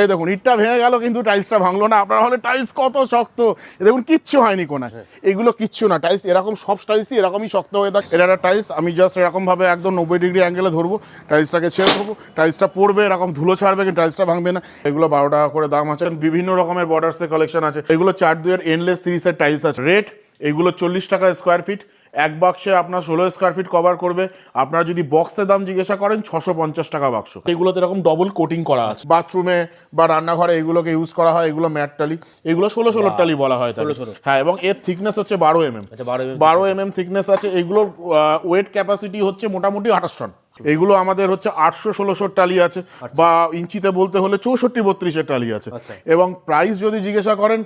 এই দেখুন ইটটা ভেঙে গেল কিন্তু টাইলসটা ভাঙলো না। আপনার হলে টাইলস কত শক্ত? এ দেখুন কিচ্ছু হয়নি কোনায়। এগুলো কিচ্ছু না। টাইলস এরকম সব টাইলসই এরকমই শক্ত হয়ে থাকে। এটা একটা টাইলস আমি জাস্ট এরকমভাবে একদম নব্বই ডিগ্রি অ্যাঙ্গেলে ধরবো। টাইলসটাকে ছেড়ে দেবো টাইলসটা পড়বে এরকম ধুলো ছাড়বে কিন্তু টাইলসটা ভাঙবে না। এগুলো বারো টাকা করে দাম আছে। বিভিন্ন রকমের বর্ডার্সের কালেকশন আছে। এগুলো চার দুয়ের এনলেস সিরিজের টাইলস আছে। রেট এগুলো চল্লিশ টাকা স্কোয়ার ফিট এক বাক্সে আপনার ষোলো স্কোয়ার ফিট কভার করবে। আপনারা যদি বক্সের দাম জিজ্ঞাসা করেন ছশো পঞ্চাশ টাকা বাক্স এগুলোতে এরকম ডবল কোটিং করা আছে। বাথরুমে বা রান্নাঘরে এগুলোকে ইউজ করা হয় এগুলো ম্যাট টালি। এগুলো ষোলো ষোলো টালি বলা হয় তাকে। 16 16 হ্যাঁ এবং এর থিকনেস হচ্ছে বারো এম এম আচ্ছা বারো mm বারো এম এম থিকনেস আছে। এগুলোর ওয়েট ক্যাপাসিটি হচ্ছে মোটামুটি আঠাশ টন এগুলো আমাদের হচ্ছে আটশো ষোলোশোর টালি আছে বা ইঞ্চিতে বলতে হলে চৌষট্টি বত্রিশের টালি আছে। আচ্ছা। এবং প্রাইস যদি জিজ্ঞাসা করেন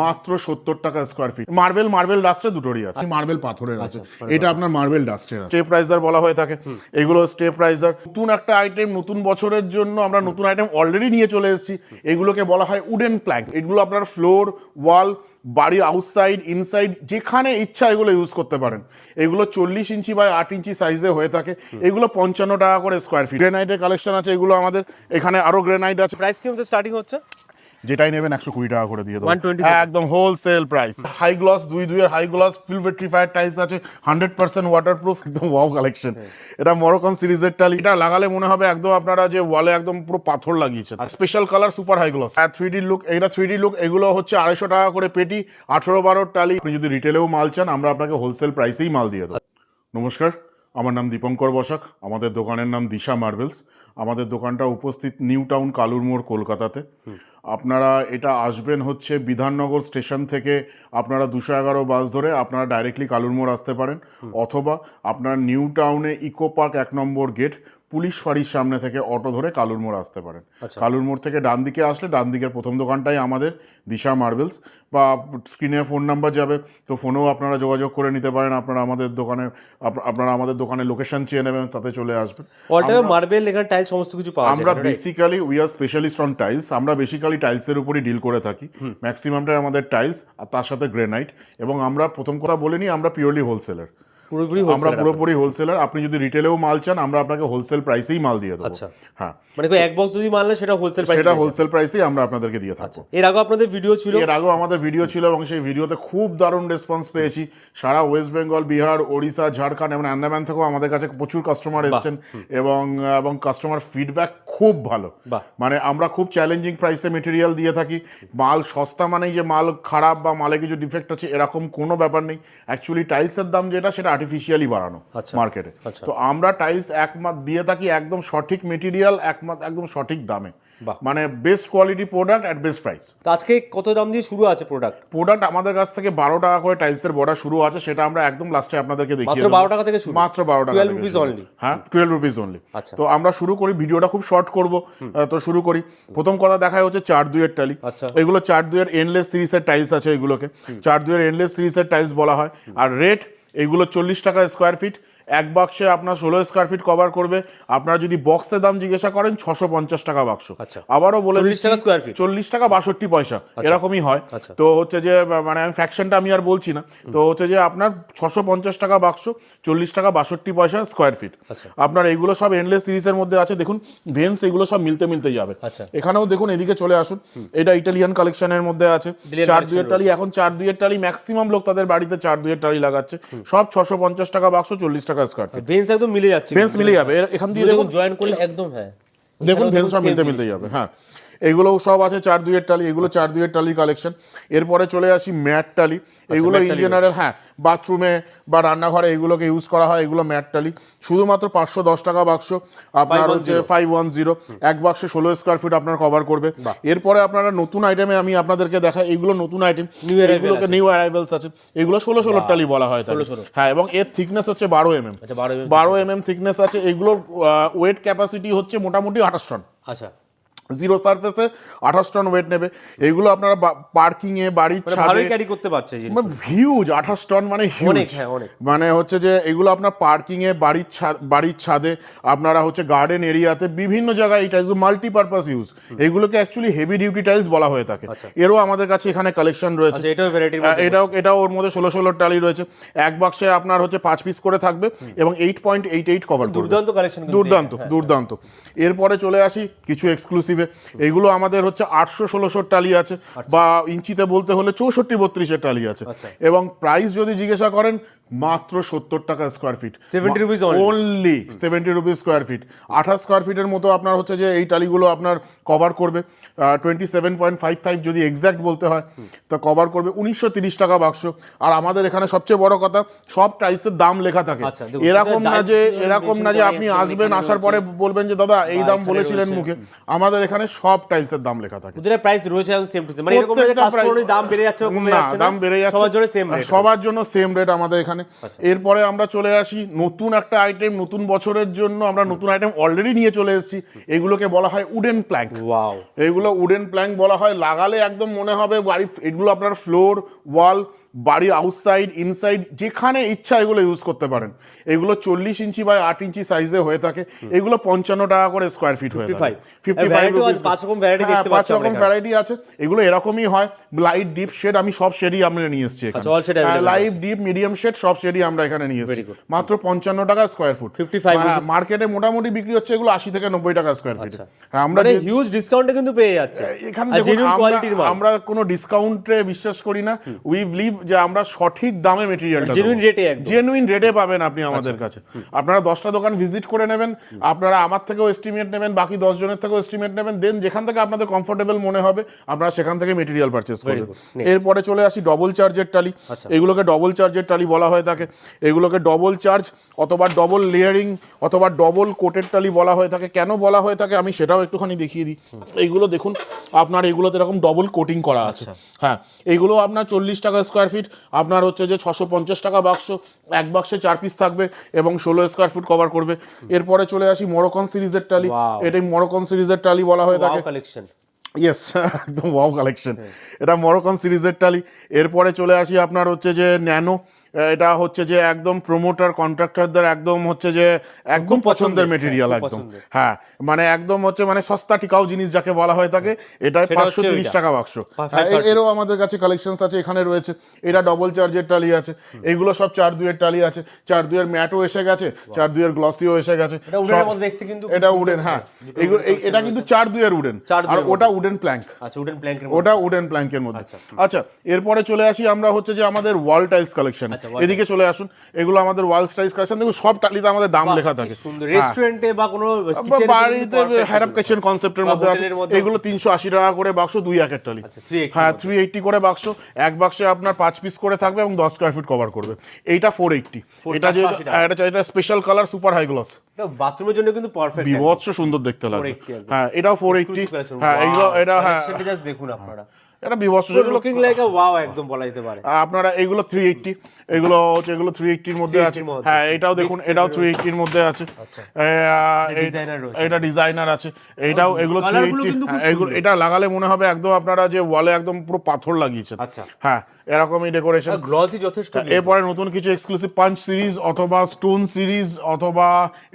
মাত্র সত্তর টাকা স্কোয়ার ফিট মার্বেল মার্বেল ডাস্টে দুটোরই আছে। মার্বেল পাথরের আছে। এটা আপনার মার্বেল ডাস্টের স্টেপ রাইজার বলা হয়ে থাকে। এগুলো স্টেপ রাইজার নতুন একটা আইটেম নতুন বছরের জন্য আমরা নতুন আইটেম অলরেডি নিয়ে চলে এসেছি। এগুলোকে বলা হয় উডেন প্ল্যাঙ্ক এগুলো আপনার ফ্লোর ওয়াল বাড়ির আউটসাইড ইনসাইড যেখানে ইচ্ছা এগুলো ইউজ করতে পারেন। এগুলো চল্লিশ ইঞ্চি বা আট ইঞ্চি সাইজে হয়ে থাকে। এগুলো পঞ্চান্ন টাকা করে স্কোয়ার ফিট গ্রেনাইটের কালেকশন আছে এগুলো আমাদের এখানে আরও গ্রেনাইট আছে। প্রাইস কিন্তু স্টার্টিং হচ্ছে? যেটাই নেবেন একশো কুড়ি টাকা করে দিয়ে দেবো। 120 হ্যাঁ, একদম হোলসেল প্রাইস হাই গ্লস দুই দুইয়ের হাই গ্লস ফিলভেট্রিফায়ার টাইলস আছে হান্ড্রেড পার্সেন্ট ওয়াটারপ্রুফ একদম ওয়াও কালেকশন এটা মরকন সিরিজের টালি এটা লাগালে মনে হবে একদম আপনারা যে ওয়ালে একদম পুরো পাথর লাগিয়েছেন। Special colour super high gloss আর থ্রি ডি লুক এটা থ্রি ডি লুক এগুলো হচ্ছে আড়াইশো টাকা করে পেটি আঠেরো বারোর টালি আপনি যদি রিটেলেও মাল চান আমরা আপনাকে হোলসেল প্রাইসেই মাল দিয়ে দেবো। নমস্কার আমার নাম দীপঙ্কর বসাক আমাদের দোকানের নাম দিশা মার্বেলস। আমাদের দোকানটা উপস্থিত নিউ টাউন কালুর মোড় কলকাতাতে আপনারা এটা আসবেন হচ্ছে বিধাননগর স্টেশন থেকে আপনারা দুশো এগারো বাস ধরে আপনারা ডাইরেক্টলি কালুর মোড় আসতে পারেন। অথবা আপনার নিউ টাউনে ইকো পার্ক এক নম্বর গেট পুলিশ ফাঁড়ির সামনে থেকে অটো ধরে কালুর মোড় আসতে পারেন। আচ্ছা। কালুর মোড় থেকে ডান দিকে আসলে ডান দিকের প্রথম দোকানটাই আমাদের দিশা মার্বেলস বা স্ক্রিনে ফোন নাম্বার যাবে তো ফোনেও আপনারা যোগাযোগ করে নিতে পারেন আপনারা আমাদের দোকানে আপনারা আমাদের দোকানের লোকেশন চেয়ে নেবেন তাতে চলে আসবেন। মার্বেল এখানে টাইল সমস্ত কিছু পাওয়া আমরা? Basically we are specialist on tiles আমরা বেসিক্যালি টাইলসের উপরই ডিল করে থাকি। ম্যাক্সিমামটাই আমাদের টাইলস আর তার সাথে গ্রেনাইট এবং আমরা প্রথম কথা বলে নিই আমরা পিওরলি হোলসেলার পুরোপুরি আমরা পুরোপুরি হোলসেলার আপনি যদি রিটেলেও মাল চান আমরা আপনাকে হোলসেল প্রাইসেই মাল দিয়ে দেবো। আচ্ছা। হ্যাঁ। মানে এক বক্স যদি মানলে সেটা হোলসেল প্রাইস সেটা হোলসেল প্রাইসেই আমরা আপনাদেরকে দিয়ে থাকব। এর আগে আপনাদের ভিডিও ছিল। এর আগেও আমাদের ভিডিও ছিল এবং সেই ভিডিওতে খুব দারুণ রেসপন্স পেয়েছি। সারা ওয়েস্ট বেঙ্গল বিহার ওড়িশা ঝাড়খণ্ড এবং আন্দামান থেকেও আমাদের কাছে প্রচুর কাস্টমার এসেছেন এবং এবং কাস্টমার ফিডব্যাক খুব ভালো। মানে আমরা খুব চ্যালেঞ্জিং প্রাইসে মেটেরিয়াল দিয়ে থাকি মাল সস্তা মানেই যে মাল খারাপ বা মালে কিছু ডিফেক্ট আছে এরকম কোনো ব্যাপার নেই অ্যাকচুয়ালি টাইলসের দাম যেটা সেটা আর্টিফিশিয়ালি বাড়ানো আচ্ছা। মার্কেটে আচ্ছা। তো আমরা টাইলস একমাত দিয়ে থাকি একদম সঠিক মেটেরিয়াল একমাত একদম সঠিক দামে। মানে best quality product at best price তো আজকে কত দাম দিয়ে শুরু আছে প্রোডাক্ট প্রোডাক্ট আমাদের কাছ থেকে বারো টাকা করে টাইলসের বর্ডার শুরু আছে সেটা আমরা একদম লাস্টে আপনাদেরকে দেখিয়ে মাত্র বারো টাকা থেকে শুরু। মাত্র বারো টাকা 12 থেকে rupees হ্যাঁ টুয়েলভ রুপিস অনলি আচ্ছা। তো আমরা শুরু করি ভিডিওটা খুব শর্ট করব তো শুরু করি। প্রথম কথা দেখা হচ্ছে চার দুইয়ের টালি আচ্ছা। এগুলো চার দুইয়ের এনলেস সিরিজের টাইলস আছে এগুলোকে। চার দুইয়ের এনলেস সিরিজের টাইলস বলা হয়। আর রেট এগুলো চল্লিশ টাকা স্কোয়ার ফিট এক বাক্সে আপনার ষোলো স্কোয়ার ফিট কভার করবে। আপনারা যদি বক্সের দাম জিজ্ঞাসা করেন ছশো পঞ্চাশ টাকা বাক্স আচ্ছা। আবারও বলে 40 টাকা square feet? চল্লিশ টাকা বাষট্টি পয়সা এরকমই হয়। আচ্ছা। তো হচ্ছে যে মানে আমি ফ্র্যাকশনটা আমি আর বলছি না। তো হচ্ছে যে আপনার ছশো পঞ্চাশ টাকা বাক্স চল্লিশ টাকা বাষট্টি পয়সা স্কোয়ার ফিট আচ্ছা। আপনার এগুলো সব এনলেস সিরিজের মধ্যে আছে। দেখুন ভেন্স এগুলো সব মিলতে মিলতে যাবে। আচ্ছা। এখানেও দেখুন এদিকে চলে আসুন। এটা ইটালিয়ান কালেকশনের মধ্যে আছে। চার দুইয়ের টালি এখন চার দুইয়ের টালি ম্যাক্সিমাম লোক তাদের বাড়িতে চার দুইয়ের টালি লাগাচ্ছে। সব ছশো পঞ্চাশ টাকা বাক্স চল্লিশ টাকা স্কোয়ার ফিট ভেন্স একদম মিলে যাচ্ছে। ভেন্স মিলে যাবে। এর- এখান দিয়ে দেখুন দেখুন জয়েন করলে একদম হ্যাঁ। দেখুন এখানেও ভেন্স সব same মিলতে জিনিস। মিলতে যাবে হ্যাঁ। এগুলো সব আছে চার দুইয়ের টালি এগুলো চার দুইয়ের টালি কালেকশন এরপরে চলে আসি ম্যাট টালি। এগুলো ম্যাট ইন জেনারেল হ্যাঁ বাথরুমে বা রান্নাঘরে এগুলোকে ইউজ করা হয় এগুলো ম্যাট টালি। শুধুমাত্র পাঁচশো দশ টাকা বাক্স। আপনার হচ্ছে ফাইভ ওয়ান জিরো এক বাক্সে ষোলো স্কোয়ার ফিট আপনার কভার করবে। এরপরে আপনারা নতুন আইটেমে আমি আপনাদেরকে দেখাই এগুলো নতুন আইটেম এগুলোকে নিউ অ্যারাইভেলস আছে। এগুলো ষোলো ষোলো টালি বলা হয় তাকে 16 হ্যাঁ এবং এর থিকনেস হচ্ছে বারো এম এম আচ্ছা বারো mm বারো এম এম থিকনেস আছে। এগুলোর ওয়েট ক্যাপাসিটি হচ্ছে মোটামুটি আঠাশ টন। আচ্ছা। জিরো সারফেসে আঠাশ টন ওয়েট নেবে। এগুলো আপনারা পার্কিং এ বাড়ির মানে ছাদে ক্যারি করতে পারছে হিউজ আঠাশ টন মানে হিউজ হ্যাঁ, মানে হচ্ছে যে এগুলো আপনার পার্কিং এ বাড়ির ছাদ বাড়ির ছাদে আপনারা হচ্ছে গার্ডেন এরিয়াতে বিভিন্ন জায়গায় এই টাইলস মাল্টিপারপাস ইউজ এগুলোকে অ্যাকচুয়ালি হেভি ডিউটি টাইলস বলা হয়ে থাকে। এরও আমাদের কাছে এখানে কালেকশন রয়েছে। আচ্ছা এটাও এটাও এটাও ওর মধ্যে ষোলো ষোলো টালি রয়েছে। এক বাক্সে আপনার হচ্ছে পাঁচ পিস করে থাকবে এবং eight point eight eight cover দুর্দান্ত কালেকশন দুর্দান্ত দুর্দান্ত। এরপরে চলে আসি কিছু এক্সক্লুসিভ নিবে এগুলো আমাদের হচ্ছে আটশো ষোলোশোর টালি আছে বা ইঞ্চিতে বলতে হলে চৌষট্টি বত্রিশের টালি আছে। আচ্ছা। এবং প্রাইস যদি জিজ্ঞাসা করেন মাত্র সত্তর টাকা square feet 70 rupees only? Only seventy rupees square feet আঠাশ স্কোয়ার ফিটের মতো আপনার হচ্ছে যে এই টালিগুলো আপনার কভার করবে। Twenty seven point five five যদি এক্স্যাক্ট বলতে হয় তো কভার করবে উনিশশো তিরিশ টাকা বাক্স। আর আমাদের এখানে সবচেয়ে বড় কথা সব টাইলসের দাম লেখা থাকে। আচ্ছা, এরকম না যে এরকম না যে আপনি আসবেন আসার পরে বলবেন যে দাদা এই দাম বলেছিলেন মুখে। আমাদের এখানে সব টাইলসের দাম লেখা থাকে। প্রাইস রয়েছে সেম টু সেম মানে এরকম দাম বেড়ে যাচ্ছে দাম বেড়ে যাচ্ছে। সেম রেট সবার জন্য সেম রেট আমাদের এখানে আচ্ছা। এরপরে আমরা চলে আসি নতুন একটা আইটেম নতুন বছরের জন্য আমরা নতুন আইটেম অলরেডি নিয়ে চলে এসেছি। এগুলোকে বলা হয় উডেন প্ল্যাঙ্ক এগুলো উডেন প্ল্যাঙ্ক বলা হয়। লাগালে একদম মনে হবে বাড়ি এগুলো আপনার ফ্লোর ওয়াল বাড়ির আউটসাইড ইনসাইড যেখানে ইচ্ছা এগুলো ইউজ করতে পারেন। এগুলো চল্লিশ ইঞ্চি বাই আট ইঞ্চি সাইজে হয়ে থাকে। এগুলো পঞ্চান্ন টাকা করে স্কোয়ার ফিট হয়ে থাকে। ফিফটি ফাইভ পাঁচ রকম পাঁচ। ভ্যারাইটি আছে। এগুলো এরকমই হয়। লাইট ডিপ শেড আমি সব শেডই আমরা নিয়ে এসেছি লাইট ডিপ মিডিয়াম শেড সব শেডই আমরা এখানে নিয়ে এসেছি। মাত্র পঞ্চান্ন টাকা স্কোয়ার ফুট 55 rupees। মার্কেটে মোটামুটি বিক্রি হচ্ছে এগুলো আশি থেকে নব্বই টাকা স্কোয়ার ফিট আচ্ছা। হ্যাঁ আমরা মানে যে- হিউজ ডিসকাউন্টে কিন্তু পেয়ে যাচ্ছে। এখানে আমরা- আমরা কোনো ডিসকাউন্টে বিশ্বাস করি না। উই বিলিভ যে আমরা সঠিক দামে মেটেরিয়ালটা একদম। আচ্ছা। জেনুইন রেটে পাবেন আপনি আমাদের কাছে। আপনারা দশটা দোকান ভিজিট করে নেবেন আপনারা আমার থেকেও এস্টিমেট নেবেন বাকি দশজনের থেকেও এস্টিমেট নেবেন দেন যেখান থেকে আপনাদের কমফোর্টেবল মনে হবে আপনারা সেখান থেকে মেটেরিয়াল পারচেস করবেন। এরপরে চলে আসি ডবল চার্জের টালি আচ্ছা। এগুলোকে ডবল চার্জের টালি বলা হয়ে থাকে। এগুলোকে ডবল চার্জ অথবা ডবল লেয়ারিং অথবা ডবল কোটের টালি বলা হয়ে থাকে। কেন বলা হয়ে থাকে আমি সেটাও একটুখানি দেখিয়ে দিই। এইগুলো দেখুন আপনার এগুলোতে এরকম ডবল কোটিং করা আছে। আচ্ছা। হ্যাঁ এইগুলো আপনার চল্লিশ টাকা স্কোয়ার ফিট আপনার হচ্ছে যে ছশো পঞ্চাশ টাকা বাক্স এক বাক্সে চার পিস থাকবে এবং ষোলো স্কোয়ার ফুট কভার করবে। এরপরে চলে আসি মরকন সিরিজের টালি এটাই মরকন সিরিজের টালি বলা হয়ে থাকে। কালেকশন ইয়েস একদম ওয়াও কালেকশন এটা মরকন সিরিজের টালি এরপরে চলে আসি আপনার হচ্ছে যে ন্যানো এটা হচ্ছে যে একদম প্রমোটার কন্ট্রাক্টরদের একদম হচ্ছে যে একদম পছন্দের মেটেরিয়াল হ্যাঁ, একদম। হ্যাঁ মানে একদম হচ্ছে মানে সস্তা টিকাও জিনিস যাকে বলা হয়ে থাকে এটা সেটা পাঁচশো তিরিশ টাকা বাক্স হ্যাঁ। এরও আমাদের কাছে কালেকশনস আছে এখানে রয়েছে। এটা ডবল চার্জের টালি আছে। এগুলো সব চার দুয়ের টালি আছে। চার দুয়ের ম্যাটও এসে গেছে চার দুয়ের গ্লসিও এসে গেছে। এটা উডেন হ্যাঁ। এগুলো এটা কিন্তু চার দুয়ের উডেন আর ওটা উডেন প্ল্যাঙ্ক আচ্ছা ওটা উডেন প্ল্যাঙ্কের মধ্যে। আচ্ছা। আচ্ছা। এরপরে চলে আসি আমরা হচ্ছে যে আমাদের ওয়াল টাইলস কালেকশন আচ্ছা, এদিকে চলে আসুন। এগুলো আমাদের ওয়াল টাইলস কালেকশন দেখুন সব টালিতে আমাদের দাম লেখা থাকে। হ্যাঁ। রেস্টুরেন্টে বা কোনো এ বাড়িতে হ্যারাপ। কিচেন কনসেপ্টের মধ্যে আছে। এগুলো তিনশো আশি টাকা করে বাক্স দুই একের টালি। আচ্ছা, 380 হ্যাঁ থ্রি এইটটি করে বাক্স এক বাক্সে আপনার পাঁচ পিস করে থাকবে এবং দশ স্কোয়ার ফিট কভার করবে। এইটা ফোর এইটটি এটা যে এটা এটা special colour super high gloss বাথরুমের জন্য কিন্তু পারফেক্ট বিভৎস সুন্দর দেখতে লাগবে। হ্যাঁ এটাও ফোর এইটটি হ্যাঁ এগুলো এটা হ্যাঁ। দেখুন আপনারা। এটা বিভৎস লুকিং লাইক আ ওয়াও একদম বলা যেতে পারে আপনারা এগুলো থ্রি এইটটি এগুলো হচ্ছে এগুলো থ্রি এইটটির মধ্যে আছে। হ্যাঁ এটাও দেখুন Mixed এটাও এর মধ্যে আছে। আচ্ছা। এটা ডিজাইনার আছে। এটাও এগুলো থ্রি colour গুলো কিন্তু খুব এগুলো এটা লাগালে মনে হবে একদম আপনারা যে ওয়ালে একদম পুরো পাথর লাগিয়েছেন। আচ্ছা। হ্যাঁ এরকমই ডেকোরেশন যথেষ্ট এরপরে নতুন কিছু এক্সক্লুসিভ পাঞ্চ সিরিজ অথবা স্টোন সিরিজ অথবা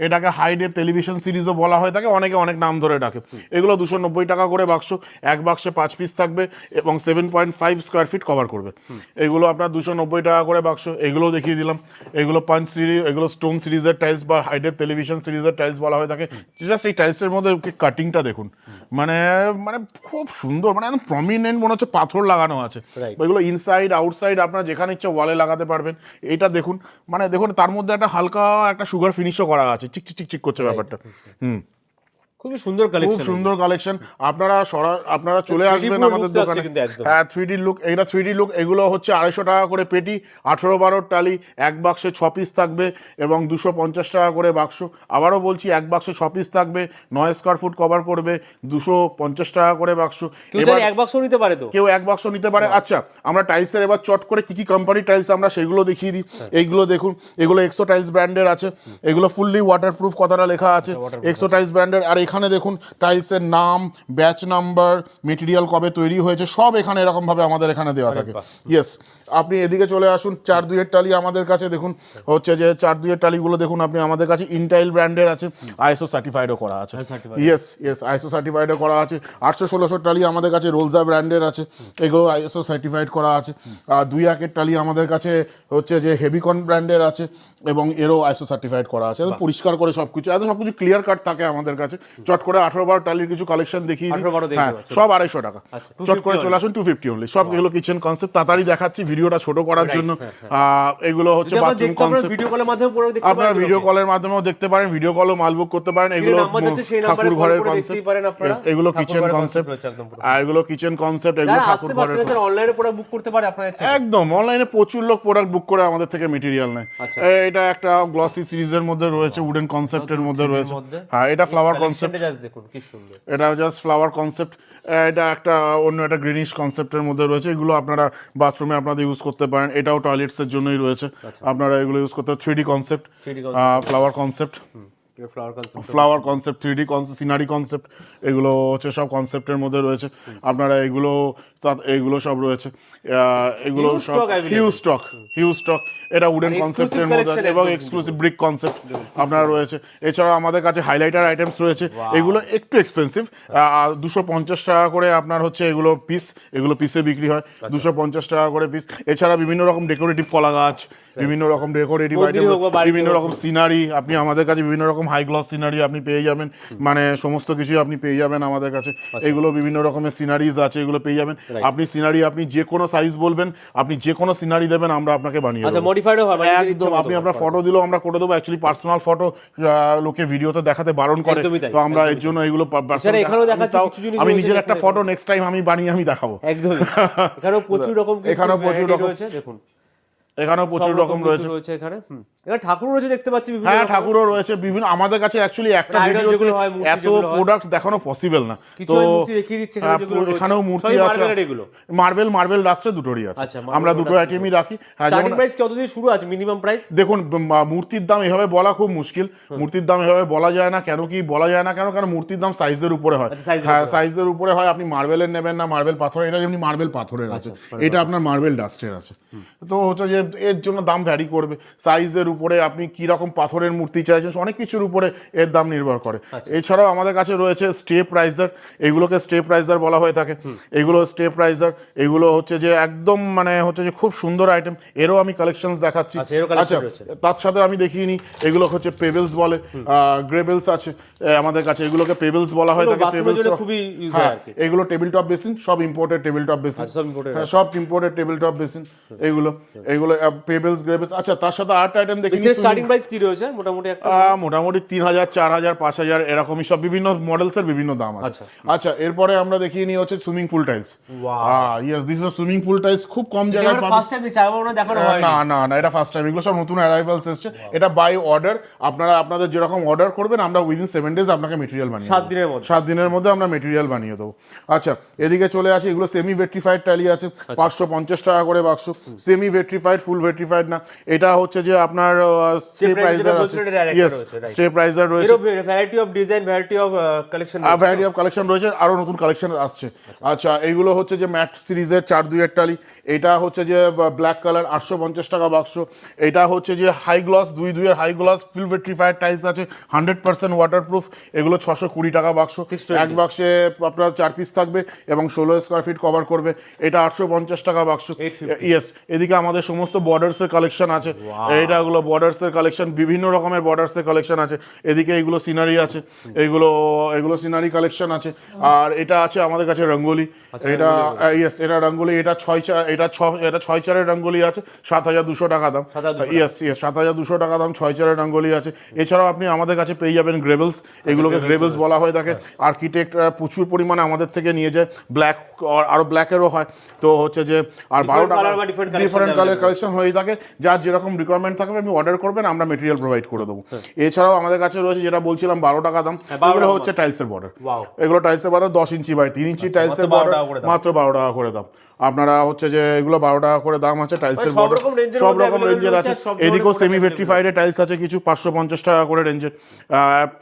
এটাকে হাইডের টেলিভিশন সিরিজও বলা হয়ে। থাকে অনেকে অনেক নাম ধরে ডাকে। এগুলো দুশো নব্বই টাকা করে বাক্স এক বাক্সে পাঁচ পিস থাকবে। এবং seven point five square feet cover করবে। এগুলো আপনার দুশো নব্বই টাকা করে বাক্স এগুলো দেখিয়ে দিলাম। এগুলো পাঞ্চ সিরিজ এগুলো স্টোন সিরিজের টাইলস বা হাইডের টেলিভিশন সিরিজের টাইলস বলা হয়ে থাকে। জাস্ট এই টাইলসের মধ্যে কাটিংটা দেখুন। মানে মানে খুব সুন্দর মানে একদম প্রমিনেন্ট মনে হচ্ছে পাথর লাগানো আছে. এগুলো ইনসাইড আউটসাইড আপনার যেখানে ইচ্ছে ওয়ালে লাগাতে পারবেন। এটা দেখুন মানে দেখুন তার মধ্যে একটা হালকা একটা সুগার ফিনিশও করা আছে। চিক চিক চিক করছে ব্যাপারটা। হুম। খুবই সুন্দর খুব কালেকশন সুন্দর কালেকশন আপনারা সরা আপনারা চলে আসবেন আমাদের দোকানে। হ্যাঁ লুক এটা লুক এগুলো হচ্ছে আড়াইশো টাকা করে পেটি আঠেরো বারোর টালি এক বাক্সে ছ পিস থাকবে এবং দুশো পঞ্চাশ টাকা করে বাক্স। আবারও বলছি এক বাক্সে ছ পিস থাকবে নয় স্কোয়ার ফুট কভার করবে দুশো পঞ্চাশ টাকা করে বাক্স। এবার এক বাক্স নিতে পারে তো? কেউ এক বাক্স নিতে পারে। আচ্ছা আমরা টাইলসের এবার চট করে কি কি কোম্পানির টাইলস আমরা সেগুলো দেখিয়ে দিই। হ্যাঁ। এইগুলো দেখুন এগুলো এক্সো টাইলস ব্র্যান্ডের আছে। এগুলো ফুললি ওয়াটারপ্রুফ কথাটা লেখা আছে। এক্সো টাইলস ব্র্যান্ডের আর এখানে দেখুন টাইলসের নাম ব্যাচ নাম্বার মেটেরিয়াল কবে তৈরি হয়েছে সব এখানে এরকমভাবে আমাদের এখানে দেওয়া থাকে। ইয়েস আপনি এদিকে চলে আসুন চার দুইয়ের টালি আমাদের কাছে দেখুন হচ্ছে যে চার দুইয়ের টালিগুলো দেখুন আপনি আমাদের কাছে ইনটাইল ব্র্যান্ডের আছে আইএসও সার্টিফাইডও করা আছে। ইয়েস ইয়েস আইএসও সার্টিফাইডও করা আছে আটশো ষোলোশো টালি আমাদের কাছে রোলজা ব্র্যান্ডের আছে এগুলো আইএসও সার্টিফাইড করা আছে। আর দুই একের টালি আমাদের কাছে হচ্ছে যে হেভিকন ব্র্যান্ডের আছে এবং এরও আইএসও সার্টিফাইড করা আছে। পরিষ্কার করে সব কিছু একদম সব কিছু ক্লিয়ার কাট থাকে আমাদের কাছে। চট করে আঠারো বারো টালির কিছু কালেকশন দেখিয়ে দিই। 18 বারো দেখতে হ্যাঁ সব আড়াইশো টাকা। আচ্ছা, চট করে চলে আসুন টু ফিফটি অনলি সব এগুলো কিচেন কনসেপ্ট তাড়াতাড়ি দেখাচ্ছি ভিডিওটা ছোট করার জন্য এগুলো হচ্ছে বাথরুম কনসেপ্ট ভিডিও কলের মাধ্যমে দেখতে আপনারা ভিডিও কলের মাধ্যমেও দেখতে পারেন ভিডিও কলও মাল বুক করতে পারেন এগুলো ঠাকুর ঘরের কনসেপ্ট এগুলো কিচেন কনসেপ্ট এগুলো কিচেন কনসেপ্ট এগুলো ঠাকুর ঘরের অনলাইনে প্রোডাক্ট বুক করতে পারে আপনার একদম অনলাইনে প্রচুর লোক প্রোডাক্ট বুক করে আমাদের থেকে মেটেরিয়াল নেয়। আচ্ছা। এটা একটা গ্লসি সিরিজের মধ্যে রয়েছে উডেন কনসেপ্টের মধ্যে রয়েছে। হ্যাঁ এটা ফ্লাওয়ার কনসেপ্ট দেখুন কি সুন্দর। এটা জাস্ট ফ্লাওয়ার কনসেপ্ট এটা একটা অন্য একটা গ্রিনিশ কনসেপ্টের মধ্যে রয়েছে এগুলো আপনারা বাথরুমে আপনাদের ইউজ করতে পারেন। এটাও টয়লেটসের জন্যই রয়েছে। আপনারা এগুলো ইউজ করতে three D concept flower concept flower concept three D concept scenery concept এগুলো হচ্ছে সব কনসেপ্টের মধ্যে রয়েছে। আপনারা এগুলো এগুলো সব রয়েছে। এগুলো সব হিউ হিউজ স্টক হিউজ স্টক এটা উডেন exclusive কনসেপ্টের মধ্যে এবং এক্সক্লুসিভ ব্রিক কনসেপ্ট আপনার রয়েছে। এছাড়াও আমাদের কাছে হাইলাইটার আইটেমস রয়েছে। এগুলো একটু এক্সপেন্সিভ দুশো পঞ্চাশ টাকা করে আপনার হচ্ছে এগুলো পিস এগুলো পিসে বিক্রি হয়। আচ্ছা। দুশো পঞ্চাশ টাকা করে পিস এছাড়া বিভিন্ন রকম ডেকোরেটিভ কলা গাছ বিভিন্ন রকম ডেকোরেটিভ আইটেম বিভিন্ন রকম সিনারি আপনি আমাদের কাছে বিভিন্ন রকম হাই গ্লস সিনারি আপনি পেয়ে যাবেন। মানে সমস্ত কিছুই আপনি পেয়ে যাবেন আমাদের কাছে। আচ্ছা। এগুলো বিভিন্ন রকমের সিনারিজ আছে এগুলো পেয়ে যাবেন। আপনি সিনারি আপনি যে কোনো সাইজ বলবেন আপনি যে কোনো সিনারি দেবেন আমরা আপনাকে বানিয়ে একদম আপনি আপনার ফটো দিলেও আমরা করে দেবো অ্যাকচুয়ালি পার্সোনাল ফটো লোকে ভিডিওতে দেখাতে বারণ করে। তো আমরা এর জন্য এগুলো এখানেও দেখাচ্ছে আমি নিজের একটা ফটো নেক্সট টাইম আমি বানিয়ে আমি দেখাবো। এখানেও প্রচুর রকম এখানেও প্রচুর রকম- দেখুন। এখানেও প্রচুর রকম রয়েছে। রয়েছে এখানে। এখানে ঠাকুর রয়েছে দেখতে পাচ্ছি বিভিন্ন হ্যাঁ ঠাকুরও রয়েছে বিভিন্ন আমাদের কাছে অ্যাকচুয়ালি একটা মানে ভিডিওতে মূর্তি এত প্রোডাক্ট দেখানো পসিবল না। তো দেখিয়ে দিচ্ছি এখানে হ্যাঁ। এখানেও মূর্তি আছে। মার্বেল মার্বেল ডাস্টে দুটোরই আছে। আচ্ছা, আমরা দুটো আইটেমই রাখি। হ্যাঁ যেমন প্রাইস কত দিয়ে শুরু আছে? মিনিমাম প্রাইস দেখুন মূর্তির দাম এভাবে বলা খুব মুশকিল। মূর্তির দাম এভাবে বলা যায় না। কেন কি বলা যায় না? কেন? কারণ মূর্তির দাম সাইজের উপরে হয়। আচ্ছা, এর হ্যাঁ সাইজের উপরে হয়। আপনি মার্বেলের নেবেন না। মার্বেল পাথরের এটা যেমনি মার্বেল পাথরের আছে। এটা আপনার মার্বেল ডাস্টের আছে। তো হচ্ছে যে এর এর জন্য দাম ভ্যারি করবে। সাইজের উপরে আপনি কি রকম পাথরের মূর্তি চাইছেন অনেক কিছুর উপরে এর দাম নির্ভর করে। এছাড়াও আমাদের কাছে রয়েছে স্টেপ রাইজার এগুলোকে স্টেপ রাইজার বলা হয়ে থাকে। এগুলো স্টেপ রাইজার এগুলো হচ্ছে যে একদম মানে হচ্ছে যে খুব সুন্দর আইটেম এরও আমি কালেকশনস দেখাচ্ছি। আচ্ছা, আচ্ছা। তার সাথে আমি দেখিয়ে নিই এগুলো হচ্ছে পেবেলস বলে গ্রেবেলস আছে আমাদের কাছে এগুলোকে পেবেলস বলা হয় থাকে পেবেলস খুবই হ্যাঁ এগুলো টেবিল টপ বেসিন সব ইম্পোর্টেড টেবিল টপ বেসিন আচ্ছা, সব সব ইম্পোর্টেড টেবিল টপ বেসিন এগুলো এগুলো পেবেলস গ্রেবেলস আচ্ছা তার সাথে আর্ট আইটেম নিই স্টার্টিং প্রাইস কি রয়েছে? মোটামুটি একটা মোটামুটি তিন হাজার চার হাজার পাঁচ হাজার এরকমই সব বিভিন্ন বিভিন্ন দাম আছে। আচ্ছা। আচ্ছা এরপরে আমরা দেখিয়ে হচ্ছে swimming pool tiles yes this swimming pool tiles খুব কম জায়গায় ফার্স্ট টাইম চাইব না দেখানো হয় না না না এটা ফার্স্ট টাইম এগুলো সব নতুন অ্যারাইভালস এসছে। এটা বাই অর্ডার আপনারা আপনাদের যেরকম অর্ডার করবেন আমরা উইদিন সেভেন ডেজ আপনাকে মেটেরিয়াল বানিয়ে সাত দিনের মধ্যে। সাত দিনের মধ্যে আমরা মেটেরিয়াল বানিয়ে দেবো। আচ্ছা এদিকে চলে আসি এগুলো সেমি ভেট্রিফাইড টালি আছে। আচ্ছা। পাঁচশো পঞ্চাশ টাকা করে বাক্স সেমি ভেট্রিফাইড ফুল ভেট্রিফাইড না। এটা হচ্ছে যে আপনার স্টেপ price যেটা রাইজার আছে এটা আরেকটা ইয়েস রয়েছে, variety of design variety of collection variety of collection রয়েছে। আরও নতুন কালেকশন আসছে। আচ্ছা। এইগুলো হচ্ছে যে ম্যাট সিরিজের চার দুই টালি এটা হচ্ছে যে ব্ল্যাক কালার আটশো পঞ্চাশ টাকা বাক্স এটা হচ্ছে যে হাই গ্লস দুই দুইয়ের high gloss fill vitrified tiles আছে হান্ড্রেড পার্সেন্ট ওয়াটারপ্রুফ এগুলো ছশো কুড়ি টাকা বাক্স 620 এক বাক্সে আপনার চার পিস থাকবে এবং ষোলো স্কোয়ার ফিট কভার করবে। এটা আটশো পঞ্চাশ টাকা বাক্স 850 ইয়েস এদিকে আমাদের সমস্ত বর্ডার্সের কালেকশন আছে। এইটাগুলো বর্ডার্সের কালেকশন বিভিন্ন রকমের বর্ডার্সের কালেকশন আছে। এদিকে এইগুলো সিনারি আছে এগুলো এগুলো সিনারি কালেকশন আছে। আর এটা আছে আমাদের কাছে রঙ্গোলি। এটা ইয়েস এটা রঙ্গোলি এটা ছয় চার এটা ছ এটা ছয় চারের রঙ্গোলি আছে সাত হাজার দুশো টাকা দাম। ইয়েস ইয়েস সাত হাজার দুশো টাকা দাম ছয় চারের রঙ্গোলি আছে। এছাড়াও আপনি আমাদের কাছে পেয়ে যাবেন গ্রেভেলস এগুলোকে গ্রেভেলস বলা হয়ে থাকে আর্কিটেক্ট প্রচুর পরিমাণে আমাদের থেকে নিয়ে যায়। ব্ল্যাক আরও ব্ল্যাকেরও হয়। তো হচ্ছে যে আর বারো টাকা ডিফারেন্ট কালার কালেকশন হয়ে থাকে। যার যেরকম রিকোয়ারমেন্ট থাকবে আপনি অর্ডার করবেন আমরা মেটেরিয়াল প্রোভাইড করে দেবো। এছাড়াও আমাদের কাছে রয়েছে যেটা বলছিলাম বারো টাকা দাম হ্যাঁ, 12 এগুলো হচ্ছে টাইলসের বর্ডার এগুলো টাইলসের বর্ডার দশ ইঞ্চি বাই তিন ইঞ্চি টাইলসের বর্ডার করে দাম। মাত্র বারো টাকা করে দাম। আপনারা হচ্ছে যে এগুলো বারো টাকা করে দাম আছে টাইলসের মানে বর্ডার সব রকম রেঞ্জের আছে। এদিকেও সেমি। ভেট্রিফাইডের টাইলস আছে কিছু পাঁচশো পঞ্চাশ টাকা করে রেঞ্জের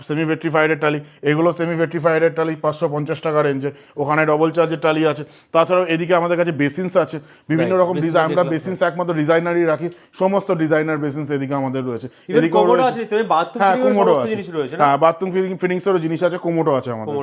সেমি ভেট্রিফাইডের টালি এগুলো সেমি ভেট্রিফাইডের টালি পাঁচশো পঞ্চাশ টাকা রেঞ্জের ওখানে ডবল চার্জের টালি আছে। তাছাড়াও এদিকে আমাদের কাছে বেসিনস আছে। বিভিন্ন রকম ডিজাইন আমরা বেসিনস একমাত্র ডিজাইনারই রাখি। সমস্ত ডিজাইনার বেসিনস এদিকে আমাদের রয়েছে। বাথরুম হ্যাঁ কোমোডো আছে। রয়েছে না? হ্যাঁ বাথরুম জিনিস আছে কোমোডো আছে আমাদের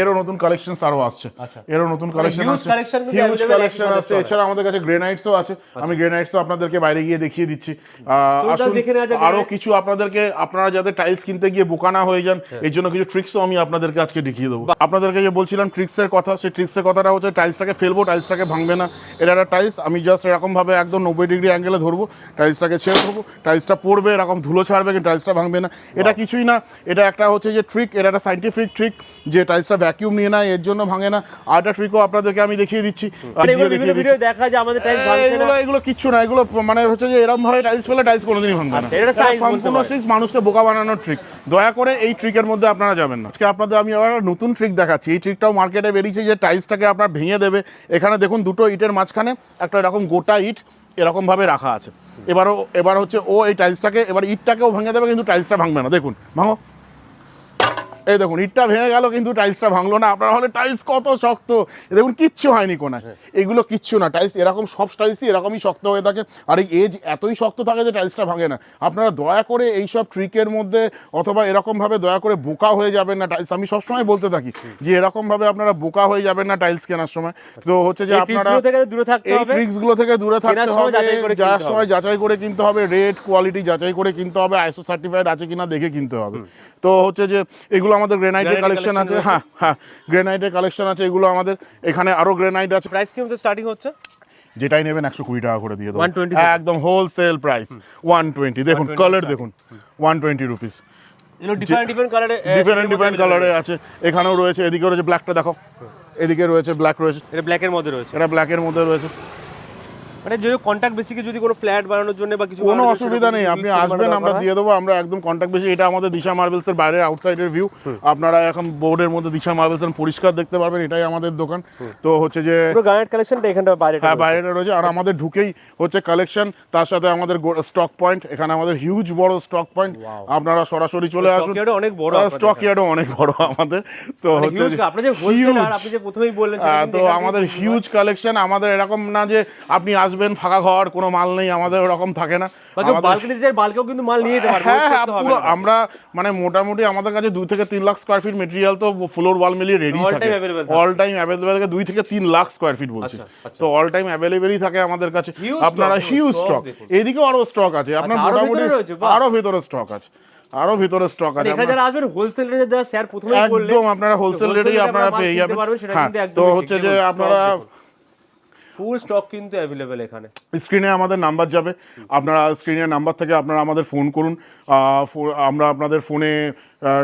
এরও নতুন কালেকশন আরও আসছে। আচ্ছা। এরও নতুন কালেকশন আসছে। হিউজ কালেকশন আছে এছাড়া আমাদের কাছে গ্রেনাইটসও আছে। আমি গ্রেনাইটসও আপনাদেরকে বাইরে গিয়ে দেখিয়ে দিচ্ছি। আহ, আসুন। দেখে আরও কিছু আপনাদেরকে আপনারা যাতে টাইলস কিনতে গিয়ে বোকা না হয়ে যান হ্যাঁ। এর জন্য কিছু ট্রিক্সও আমি আপনাদেরকে আজকে দেখিয়ে দেবো। আপনাদেরকে যে বলছিলাম ট্রিক্সের কথা সেই ট্রিক্সের কথাটা হচ্ছে টাইলসটাকে ফেলব টাইলসটাকে ভাঙবে না। এটা একটা টাইলস আমি জাস্ট এরকম ভাবে একদম নব্বই ডিগ্রি অ্যাঙ্গেলে ধরবো টাইলসটাকে ছেড়ে দেবো টাইলসটা পড়বে এরকম ধুলো ছাড়বে কিন্তু টাইলসটা ভাঙবে না। এটা কিছুই না এটা একটা হচ্ছে যে ট্রিক এটা একটা সাইন্টিফিক ট্রিক যে টাইলসটা ভ্যাকিউম নিয়ে নেয় এর জন্য ভাঙে না। আর একটা ট্রিকও আপনাদেরকে আমি দেখিয়ে দিচ্ছি মানে দেখা যায় আমাদের টাইলস না। এগুলো এগুলো কিচ্ছু না এগুলো মানে হচ্ছে যে এরকম ভাবে টাইলস ফেলে টাইলস কোনোদিনই ভাঙবে না। আচ্ছা, সম্পূর্ণ পারে। ট্রিক্স মানুষকে বোকা বানানোর ট্রিক দয়া করে এই ট্রিকের মধ্যে আপনারা যাবেন না। আজকে আপনাদের আমি আবার নতুন ট্রিক দেখাচ্ছি। এই ট্রিকটাও মার্কেটে বেরিয়েছে যে টাইলসটাকে আপনার ভেঙে দেবে। এখানে দেখুন দুটো ইটের মাঝখানে একটা এরকম গোটা ইট এরকমভাবে রাখা আছে। এবারও, এবার হচ্ছে ও এই টাইলসটাকে এবার ইটটাকেও ভেঙে দেবে, কিন্তু টাইলসটা ভাঙবে না। দেখুন, ভাঙো। এই দেখুন ইটটা ভেঙে গেল কিন্তু টাইলসটা ভাঙলো না। আপনারা হলে টাইলস কত শক্ত? দেখুন কিচ্ছু হয়নি কোনায় এগুলো কিচ্ছু না। টাইলস এরকম সব টাইলসই এরকমই শক্ত হয়ে থাকে। আর এই এজ এতই শক্ত থাকে যে টাইলসটা ভাঙে না। আপনারা দয়া করে এই সব ট্রিকের মধ্যে অথবা এরকমভাবে দয়া করে বোকা হয়ে যাবেন না টাইলস আমি সবসময় বলতে থাকি যে এরকমভাবে আপনারা বোকা হয়ে যাবেন না টাইলস কেনার সময়। তো হচ্ছে যে আপনারা থেকে দূরে থাকতে এই ট্রিক্সগুলো থেকে দূরে থাকতে হবে। যাওয়ার সময় যাচাই করে কিনতে হবে। রেট কোয়ালিটি যাচাই করে কিনতে হবে। আইসো সার্টিফাইড আছে কিনা দেখে কিনতে হবে। তো হচ্ছে যে এগুলো আমাদের গ্রেনাইটের কালেকশন আছে। হ্যাঁ হ্যাঁ গ্রেনাইটের কালেকশন আছে। এগুলো আমাদের এখানে আরও গ্রেনাইট আছে। প্রাইস কি মতো স্টার্টিং হচ্ছে? যেটাই নেবেন একশো কুড়ি টাকা করে দিয়ে দেবো। একদম হোলসেল প্রাইস ওয়ান টোয়েন্টি দেখুন কালার দেখুন। One twenty rupees different different কালারে আছে। এখানেও রয়েছে এদিকে রয়েছে ব্ল্যাকটা দেখো। এদিকে রয়েছে ব্ল্যাক রয়েছে। এটা ব্ল্যাক এর মধ্যে রয়েছে। এটা ব্ল্যাকের মধ্যে রয়েছে। মানে যদি কন্টাক্ট বেসিকে যদি কোনো ফ্ল্যাট বানানোর জন্য বা কিছু কোনো অসুবিধা নেই আপনি আসবেন আমরা দিয়ে দেবো আমরা একদম কন্ট্যাক্ট বেশি এটা আমাদের দিশা মার্বেলস এর বাইরে আউটসাইডের ভিউ আপনারা এখন বোর্ডের মধ্যে দিশা মার্বেলস পরিষ্কার দেখতে পারবেন এটাই আমাদের দোকান। তো হচ্ছে যে পুরো গার্নেট কালেকশনটা এখানটা বাইরে হ্যাঁ বাইরেটা রয়েছে আর আমাদের ঢুকেই হচ্ছে কালেকশন তার সাথে আমাদের স্টক পয়েন্ট এখানে আমাদের হিউজ বড় স্টক পয়েন্ট আপনারা সরাসরি চলে আসুন। অনেক বড় স্টক ইয়ার্ডও অনেক বড় আমাদের। তো হচ্ছে আপনি যে যে প্রথমেই বললেন কিন্তু তো আমাদের হিউজ কালেকশন আমাদের এরকম না যে আপনি আসবেন ফাঁকা ঘর কোনো মাল নেই আমাদের ওরকম থাকে না। বালকেও কিন্তু মাল নিয়ে যেতে হ্যাঁ হ্যাঁ পুরো আমরা মানে মোটামুটি আমাদের কাছে দুই থেকে তিন লাখ স্কোয়ার ফিট মেটেরিয়াল তো ফ্লোর ওয়াল মিলিয়ে রেডি থাকে। অল টাইম অ্যাভেলেবেল থাকে দুই থেকে তিন লাখ স্কোয়ার ফিট বলছি। আচ্ছা, তো অল টাইম অ্যাভেলেবেলই থাকে আমাদের কাছে। আপনারা হিউজ স্টক। এদিকেও আরও স্টক আছে। আপনার আচ্ছা, মোটামুটি আরও ভেতরে স্টক আছে। আরও ভেতরে স্টক আছে। এখানে যারা আসবেন হোলসেল রেটে স্যার বললেন একদম আপনারা হোলসেল রেটেই আপনারা পেয়ে যাবেন। হ্যাঁ তো হচ্ছে যে আপনারা। ফুল স্টক কিন্তু অ্যাভেলেবেল এখানে। স্ক্রিনে আমাদের নাম্বার যাবে। আপনারা স্ক্রিনের নাম্বার থেকে আপনারা আমাদের ফোন করুন। আমরা আপনাদের ফোনে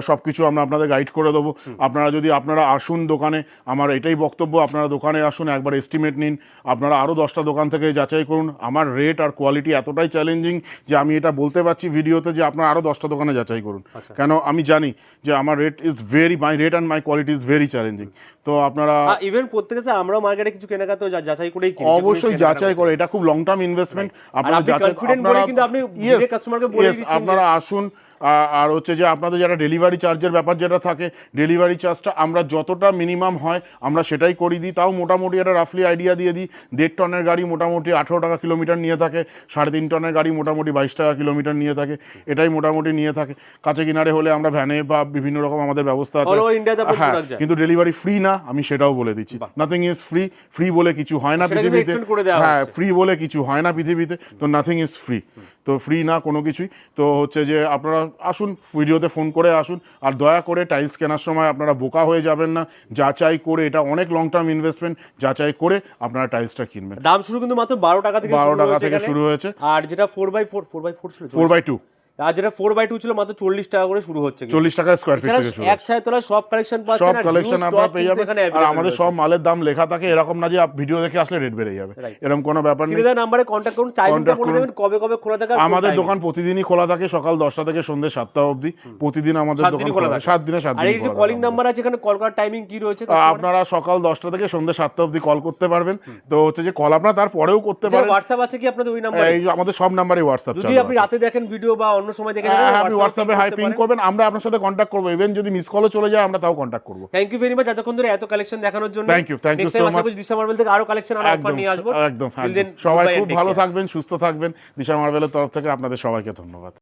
সব কিছু আমরা আপনাদের গাইড করে দেবো। আপনারা যদি আপনারা আসুন দোকানে আমার এটাই বক্তব্য আপনারা দোকানে আসুন একবার এস্টিমেট নিন। আপনারা আরও দশটা দোকান থেকে যাচাই করুন। আমার রেট আর কোয়ালিটি এতটাই চ্যালেঞ্জিং যে আমি এটা বলতে পারছি ভিডিওতে যে আপনারা আরও দশটা দোকানে যাচাই করুন। কেন আমি জানি যে আমার rate is very my rate and my quality is very challenging তো আপনারা ইভেন প্রত্যেকে আমরাও মার্কেটে কিছু কেনাকাটা যাচাই করেই অবশ্যই যাচাই করে এটা খুব লং টার্ম ইনভেস্টমেন্ট আপনারা আপনি যাচাই confident বলেই আপনি Yes, direct customer কে বলেই yes, দিচ্ছেন যে- আপনারা আসুন আর হচ্ছে যে আপনাদের যারা ডেলিভারি চার্জের ব্যাপার যেটা থাকে ডেলিভারি চার্জটা আমরা যতটা মিনিমাম হয় আমরা সেটাই করে দিই। তাও মোটামুটি একটা রাফলি আইডিয়া দিয়ে দিই। দেড় টনের গাড়ি মোটামুটি আঠেরো টাকা কিলোমিটার নিয়ে থাকে সাড়ে তিন টনের গাড়ি মোটামুটি বাইশ টাকা কিলোমিটার নিয়ে থাকে এটাই মোটামুটি নিয়ে থাকে। কাছে কিনারে হলে আমরা ভ্যানে বা বিভিন্ন রকম আমাদের ব্যবস্থা আছে। হ্যাঁ কিন্তু ডেলিভারি ফ্রি না আমি সেটাও বলে দিচ্ছি। নাথিং ইজ ফ্রি ফ্রি বলে কিছু হয় না পৃথিবীতে। হ্যাঁ ফ্রি বলে কিছু হয় না পৃথিবীতে তো নাথিং ইজ ফ্রি তো ফ্রি না কোনো কিছুই। তো হচ্ছে যে আপনারা আসুন ভিডিওতে ফোন করে আসুন। আর দয়া করে টাইলস কেনার সময় আপনারা বোকা হয়ে যাবেন না। যাচাই করে এটা অনেক লং টার্ম ইনভেস্টমেন্ট যাচাই করে আপনারা টাইলসটা কিনবেন। দাম শুরু কিন্তু মাত্র বারো টাকা থেকে বারো টাকা থেকে শুরু হয়েছে। আর যেটা four by four four by four ছিল ফোর বাই টু আর যেটা ফোর বাই টু ছিল মাত্র চল্লিশ টাকা করে শুরু হচ্ছে চল্লিশ টাকা স্কোয়ার ফিট থেকে শুরু এক ছায় তোলা সব কালেকশন সব কালেকশন আপনারা পেয়ে যাবেন। আর আমাদের সব মালের দাম লেখা থাকে এরকম না যে ভিডিও দেখে আসলে রেট বেড়ে যাবে। এরকম কোনো ব্যাপার নেই। নাম্বারে কন্ট্যাক্ট করুন টাইমটা করুন। দেবেন কবে কবে খোলা থাকে আমাদের দোকান প্রতিদিনই খোলা থাকে সকাল দশটা থেকে সন্ধ্যে সাতটা অবধি। প্রতিদিন আমাদের দোকান খোলা থাকে। সাত দিনে সাত আর দিন এই যে কলিং নাম্বার আছে এখানে কল করার টাইমিং কি রয়েছে? আপনারা সকাল দশটা থেকে সন্ধ্যে সাতটা অবধি কল করতে পারবেন। তো হচ্ছে যে কল আপনারা তারপরেও করতে পারেন। হোয়াটসঅ্যাপ আছে কি আপনাদের ওই নাম্বারে এই আমাদের সব নাম্বারে হোয়াটসঅ্যাপ যদি আপনি রাতে দেখেন ভিডিও বা অন্য সময় দেখে হ্যাঁ হ্যাঁ, আপনি হোয়াটসঅ্যাপে হাই পিং করবেন আমরা আপনার সাথে কন্ট্যাক্ট করব। ইভেন যদি মিস কলও চলে যায় আমরা তাও কন্ট্যাক্ট করব। থ্যাংক ইউ ভেরি মাচ এতক্ষণ ধরে এত কালেকশন দেখানোর জন্য। Thank you thank you so. করছি দিশা মার্বেল থেকে আরও কালেকশন আর অফার নিয়ে আসব। একদম। সবাই খুব ভালো থাকবেন সুস্থ থাকবেন। দিশা মার্বেলের তরফ থেকে আপনাদের সবাইকে ধন্যবাদ।